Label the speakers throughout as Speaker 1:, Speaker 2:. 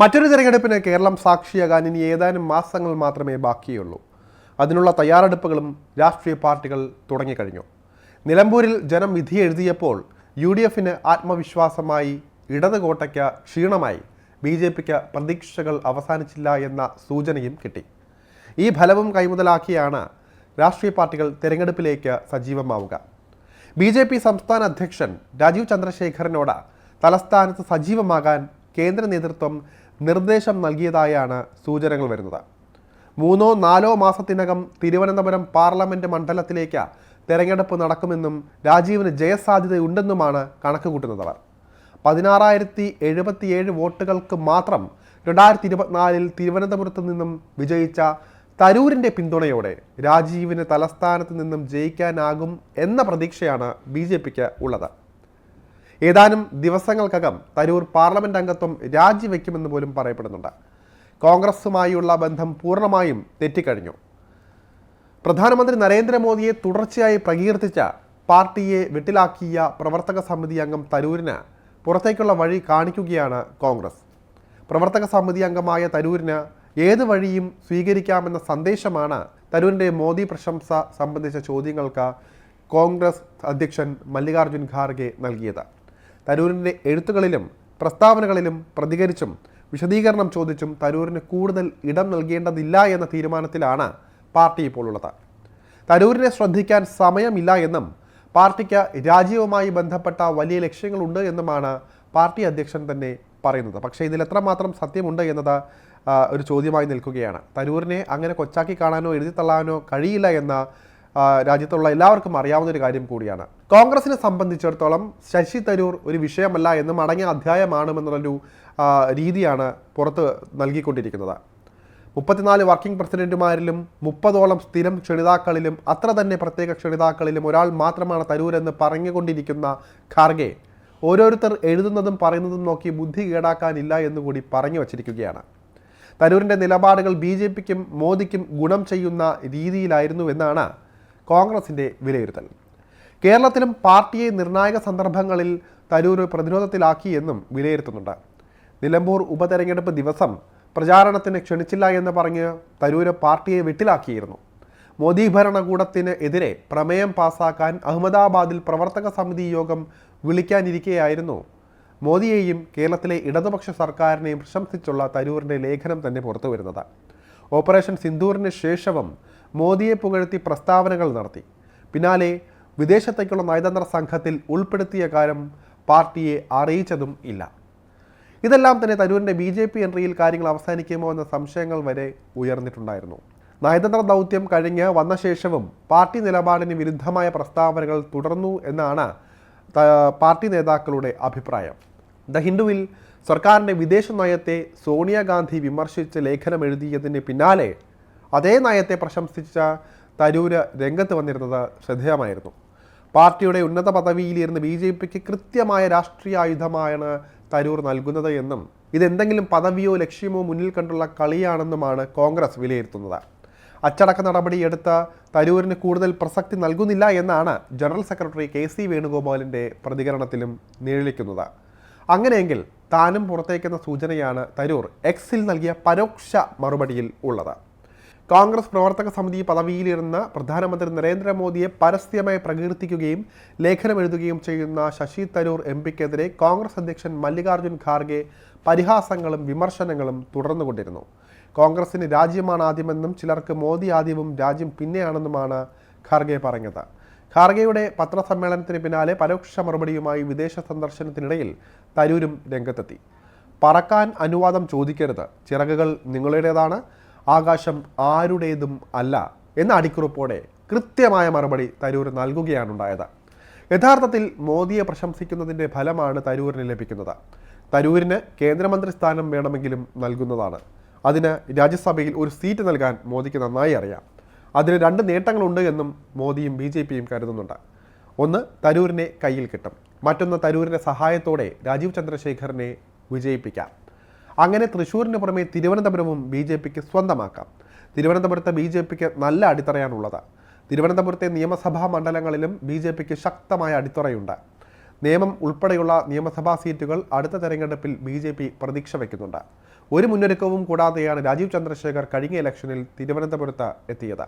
Speaker 1: മറ്റൊരു തിരഞ്ഞെടുപ്പിന് കേരളം സാക്ഷിയാകാൻ ഇനി ഏതാനും മാസങ്ങൾ മാത്രമേ ബാക്കിയുള്ളൂ. അതിനുള്ള തയ്യാറെടുപ്പുകളും രാഷ്ട്രീയ പാർട്ടികൾ തുടങ്ങിക്കഴിഞ്ഞു. നിലമ്പൂരിൽ ജനം വിധി എഴുതിയപ്പോൾ യു ഡി എഫിന് ആത്മവിശ്വാസമായി ഇടത് കോട്ടയ്ക്ക് ക്ഷീണമായി. ബി ജെ പിക്ക് പ്രതീക്ഷകൾ അവസാനിച്ചില്ല എന്ന സൂചനയും കിട്ടി. ഈ ഫലവും കൈമുതലാക്കിയാണ് രാഷ്ട്രീയ പാർട്ടികൾ തിരഞ്ഞെടുപ്പിലേക്ക് സജീവമാവുക. ബി ജെ പി സംസ്ഥാന അധ്യക്ഷൻ രാജീവ് ചന്ദ്രശേഖരനോട് തലസ്ഥാനത്ത് സജീവമാകാൻ കേന്ദ്ര നേതൃത്വം നിർദ്ദേശം നൽകിയതായാണ് സൂചനകൾ വരുന്നത്. മൂന്നോ നാലോ മാസത്തിനകം തിരുവനന്തപുരം പാർലമെന്റ് മണ്ഡലത്തിലേക്ക് തെരഞ്ഞെടുപ്പ് നടക്കുമെന്നും രാജീവിന് ജയസാധ്യതയുണ്ടെന്നുമാണ് കണക്കുകൂട്ടുന്നതവർ. പതിനാറായിരത്തി എഴുപത്തിയേഴ് വോട്ടുകൾക്ക് മാത്രം രണ്ടായിരത്തി ഇരുപത്തിനാലിൽ തിരുവനന്തപുരത്ത് നിന്നും വിജയിച്ച തരൂരിന്റെ പിന്തുണയോടെ രാജീവിന് തലസ്ഥാനത്ത് നിന്നും ജയിക്കാനാകും എന്ന പ്രതീക്ഷയാണ് ബി ജെ പിക്ക് ഉള്ളത്. ഏതാനും ദിവസങ്ങൾക്കകം തരൂർ പാർലമെന്റ് അംഗത്വം രാജിവെക്കുമെന്ന് പോലും പറയപ്പെടുന്നുണ്ട്. കോൺഗ്രസുമായുള്ള ബന്ധം പൂർണമായും തെറ്റിക്കഴിഞ്ഞു. പ്രധാനമന്ത്രി നരേന്ദ്രമോദിയെ തുടർച്ചയായി പ്രകീർത്തിച്ച പാർട്ടിയെ വെട്ടിലാക്കിയ പ്രവർത്തക സമിതി അംഗം തരൂരിന് പുറത്തേക്കുള്ള വഴി കാണിക്കുകയാണ് കോൺഗ്രസ്. പ്രവർത്തക സമിതി അംഗമായ തരൂരിന് ഏത് വഴിയും സ്വീകരിക്കാമെന്ന സന്ദേശമാണ് തരൂരിന്റെ മോദി പ്രശംസ സംബന്ധിച്ച ചോദ്യങ്ങൾക്ക് കോൺഗ്രസ് അധ്യക്ഷൻ മല്ലികാർജുൻ ഖാർഗെ നൽകിയത്. തരൂരിന്റെ എഴുത്തുകളിലും പ്രസ്താവനകളിലും പ്രതികരിച്ചും വിശദീകരണം ചോദിച്ചും തരൂരിന് കൂടുതൽ ഇടം നൽകേണ്ടതില്ല എന്ന തീരുമാനത്തിലാണ് പാർട്ടി ഇപ്പോൾ ഉള്ളത് തരൂരിനെ ശ്രദ്ധിക്കാൻ സമയമില്ല എന്നും പാർട്ടിക്ക് രാജ്യവുമായി ബന്ധപ്പെട്ട വലിയ ലക്ഷ്യങ്ങളുണ്ട് എന്നുമാണ് പാർട്ടി അധ്യക്ഷൻ തന്നെ പറയുന്നത്. പക്ഷേ ഇതിൽ എത്രമാത്രം സത്യമുണ്ട് എന്നത് ഒരു ചോദ്യമായി നിൽക്കുകയാണ്. തരൂരിനെ അങ്ങനെ കൊച്ചാക്കി കാണാനോ എഴുതി തള്ളാനോ കഴിയില്ല എന്ന രാജ്യത്തുള്ള എല്ലാവർക്കും അറിയാവുന്ന ഒരു കാര്യം കൂടിയാണ്. കോൺഗ്രസിനെ സംബന്ധിച്ചിടത്തോളം ശശി തരൂർ ഒരു വിഷയമല്ല എന്നും അടങ്ങിയ അധ്യായമാണെന്നുള്ളൊരു എന്നുള്ളൊരു രീതിയാണ് പുറത്ത് നൽകിക്കൊണ്ടിരിക്കുന്നത്. മുപ്പത്തിനാല് വർക്കിംഗ് പ്രസിഡന്റുമാരിലും മുപ്പതോളം സ്ഥിരം ക്ഷണിതാക്കളിലും അത്ര തന്നെ പ്രത്യേക ക്ഷണിതാക്കളിലും ഒരാൾ മാത്രമാണ് തരൂർ എന്ന് പറഞ്ഞുകൊണ്ടിരിക്കുന്ന ഖാർഗെ ഓരോരുത്തർ എഴുതുന്നതും പറയുന്നതും നോക്കി ബുദ്ധി കേടാക്കാനില്ല എന്നുകൂടി പറഞ്ഞു വച്ചിരിക്കുകയാണ്. തരൂരിന്റെ നിലപാടുകൾ ബി ജെ പിക്കും മോദിക്കും ഗുണം ചെയ്യുന്ന രീതിയിലായിരുന്നു എന്നാണ് കോൺഗ്രസിന്റെ വിലയിരുത്തൽ. കേരളത്തിലും പാർട്ടിയെ നിർണായക സന്ദർഭങ്ങളിൽ തരൂർ പ്രതിരോധത്തിലാക്കി എന്നും വിലയിരുത്തുന്നുണ്ട്. നിലമ്പൂർ ഉപതെരഞ്ഞെടുപ്പ് ദിവസം പ്രചാരണത്തിന് ക്ഷണിച്ചില്ല എന്ന് പറഞ്ഞ് തരൂർ പാർട്ടിയെ വെട്ടിലാക്കിയിരുന്നു. മോദി ഭരണകൂടത്തിന് എതിരെ പ്രമേയം പാസാക്കാൻ അഹമ്മദാബാദിൽ പ്രവർത്തക സമിതി യോഗം വിളിക്കാനിരിക്കെയായിരുന്നു മോദിയെയും കേരളത്തിലെ ഇടതുപക്ഷ സർക്കാരിനെയും പ്രശംസിച്ചുള്ള തരൂരിന്റെ ലേഖനം തന്നെ പുറത്തു വരുന്നത് ഓപ്പറേഷൻ സിന്ദൂറിന് ശേഷവും മോദിയെ പുകഴ്ത്തി പ്രസ്താവനകൾ നടത്തി. പിന്നാലെ വിദേശത്തേക്കുള്ള നയതന്ത്ര സംഘത്തിൽ ഉൾപ്പെടുത്തിയ കാര്യം പാർട്ടിയെ അറിയിച്ചതും ഇല്ല. ഇതെല്ലാം തന്നെ തരൂരിന്റെ ബി ജെ പി എൻട്രിയിൽ കാര്യങ്ങൾ അവസാനിക്കുമോ എന്ന സംശയങ്ങൾ വരെ ഉയർന്നിട്ടുണ്ടായിരുന്നു. നയതന്ത്ര ദൗത്യം കഴിഞ്ഞ് വന്ന ശേഷവും പാർട്ടി നിലപാടിന് വിരുദ്ധമായ പ്രസ്താവനകൾ തുടർന്നു എന്നാണ് പാർട്ടി നേതാക്കളുടെ അഭിപ്രായം. ദ ഹിന്ദുവിൽ സർക്കാരിന്റെ വിദേശ നയത്തെ സോണിയാഗാന്ധി വിമർശിച്ച് ലേഖനം എഴുതിയതിന് പിന്നാലെ അതേ നയത്തെ പ്രശംസിച്ച തരൂര് രംഗത്ത് വന്നിരുന്നത് ശ്രദ്ധേയമായിരുന്നു. പാർട്ടിയുടെ ഉന്നത പദവിയിലിരുന്ന് ബി ജെ പിക്ക് കൃത്യമായ രാഷ്ട്രീയ ആയുധമാണ് തരൂർ നൽകുന്നത് എന്നും ഇതെന്തെങ്കിലും പദവിയോ ലക്ഷ്യമോ മുന്നിൽ കണ്ടുള്ള കളിയാണെന്നുമാണ് കോൺഗ്രസ് വിലയിരുത്തുന്നത്. അച്ചടക്ക നടപടി നടപടിയെടുത്ത തരൂരിന് കൂടുതൽ പ്രസക്തി നൽകുന്നില്ല എന്നാണ് ജനറൽ സെക്രട്ടറി കെ സി വേണുഗോപാലിന്റെ പ്രതികരണത്തിലും നിഴലിക്കുന്നത്. അങ്ങനെയെങ്കിൽ താനും പുറത്തേക്കുന്ന സൂചനയാണ് തരൂർ എക്സിൽ നൽകിയ പരോക്ഷ മറുപടിയിൽ ഉള്ളത്. കോൺഗ്രസ് പ്രവർത്തക സമിതി പദവിയിലിരുന്ന പ്രധാനമന്ത്രി നരേന്ദ്രമോദിയെ പരസ്യമായി പ്രകീർത്തിക്കുകയും ലേഖനം എഴുതുകയും ചെയ്യുന്ന ശശി തരൂർ എം പിക്കെതിരെ കോൺഗ്രസ് അധ്യക്ഷൻ മല്ലികാർജുൻ ഖാർഗെ പരിഹാസങ്ങളും വിമർശനങ്ങളും തുടർന്നുകൊണ്ടിരുന്നു. കോൺഗ്രസിന് രാജ്യമാണ് ആദ്യമെന്നും ചിലർക്ക് മോദി ആദ്യവും രാജ്യം പിന്നെയാണെന്നുമാണ് ഖാർഗെ പറഞ്ഞത്. ഖാർഗെയുടെ പത്രസമ്മേളനത്തിന് പിന്നാലെ പരോക്ഷ മറുപടിയുമായി വിദേശ സന്ദർശനത്തിനിടയിൽ തരൂരും രംഗത്തെത്തി. പറക്കാൻ അനുവാദം ചോദിക്കരുത്. ചിറകുകൾ നിങ്ങളുടേതാണ്. ആകാശം ആരുടേതും അല്ല എന്ന അടിക്കുറിപ്പോടെ കൃത്യമായ മറുപടി തരൂർ നൽകുകയാണുണ്ടായത് യഥാർത്ഥത്തിൽ മോദിയെ പ്രശംസിക്കുന്നതിന്റെ ഫലമാണ് തരൂരിന് ലഭിക്കുന്നത്. തരൂരിന് കേന്ദ്രമന്ത്രി സ്ഥാനം വേണമെങ്കിലും നൽകുന്നതാണ്. അതിന് രാജ്യസഭയിൽ ഒരു സീറ്റ് നൽകാൻ മോദിക്ക് നന്നായി അറിയാം. അതിന് രണ്ട് നേട്ടങ്ങളുണ്ട് എന്നും മോദിയും ബി ജെ പിയും കരുതുന്നുണ്ട്. ഒന്ന് തരൂരിനെ കയ്യിൽ കിട്ടും. മറ്റൊന്ന് തരൂരിന്റെ സഹായത്തോടെ രാജീവ് ചന്ദ്രശേഖറിനെ വിജയിപ്പിക്കാം. അങ്ങനെ തൃശ്ശൂരിന് പുറമെ തിരുവനന്തപുരവും ബി ജെ പിക്ക് സ്വന്തമാക്കാം. തിരുവനന്തപുരത്ത് ബി ജെ പിക്ക് നല്ല അടിത്തറയാണുള്ളത്. തിരുവനന്തപുരത്തെ നിയമസഭാ മണ്ഡലങ്ങളിലും ബി ജെ പിക്ക് ശക്തമായ അടിത്തറയുണ്ട്. നിയമം ഉൾപ്പെടെയുള്ള നിയമസഭാ സീറ്റുകൾ അടുത്ത തെരഞ്ഞെടുപ്പിൽ ബി ജെ പി പ്രതീക്ഷ വയ്ക്കുന്നുണ്ട്. ഒരു മുന്നൊരുക്കവും കൂടാതെയാണ് രാജീവ് ചന്ദ്രശേഖർ കഴിഞ്ഞ ഇലക്ഷനിൽ തിരുവനന്തപുരത്ത് എത്തിയത്.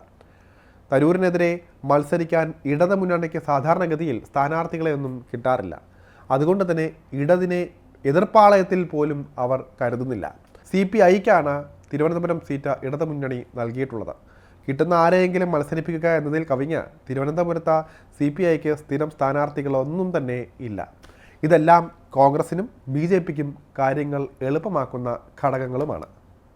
Speaker 1: തരൂരിനെതിരെ മത്സരിക്കാൻ ഇടത് മുന്നണിക്ക് സാധാരണഗതിയിൽ സ്ഥാനാർത്ഥികളെയൊന്നും കിട്ടാറില്ല. അതുകൊണ്ട് തന്നെ ഇടതിനെ എതിർപ്പാളയത്തിൽ പോലും അവർ കരുതുന്നില്ല. സി പി ഐക്കാണ് തിരുവനന്തപുരം സീറ്റ് ഇടത് മുന്നണി നൽകിയിട്ടുള്ളത്. കിട്ടുന്ന ആരെയെങ്കിലും മത്സരിപ്പിക്കുക എന്നതിൽ കവിഞ്ഞ് തിരുവനന്തപുരത്ത് സി പി ഐക്ക് സ്ഥിരം സ്ഥാനാർത്ഥികളൊന്നും തന്നെ ഇല്ല. ഇതെല്ലാം കോൺഗ്രസിനും ബി ജെ പിക്കും കാര്യങ്ങൾ എളുപ്പമാക്കുന്ന ഘടകങ്ങളുമാണ്.